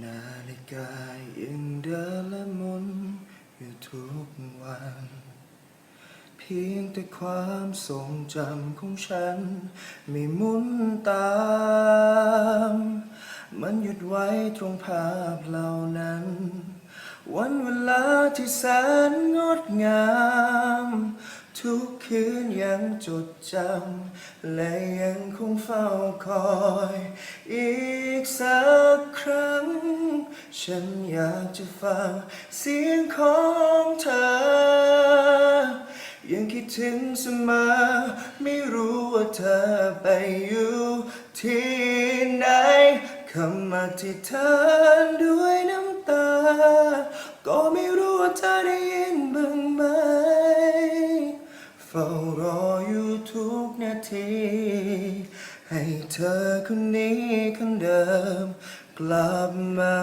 นาฬิกายังเดินและหมุนอยู่ทุกวัน เพียงแต่ความทรงจำของฉัน ไม่หมุนตาม มันหยุดไว้ตรงภาพเหล่านั้น วันเวลาที่แสนงดงาม ทุก คืนยังจดจำ และยังคงเฝ้าคอย อีกสักครั้ง ฉันอยากจะฟังเสียงของเธอ ยังคิดถึงเสมอ ไม่รู้ว่าเธอไปอยู่ที่ไหนคำอธิษฐานด้วยน้ำตา ก็ไม่รู้ว่าเธอได้ยินบ้าง เฝ้ารออยู่ทุกนาที ให้เธอคนนี้คนเดิมกลับมา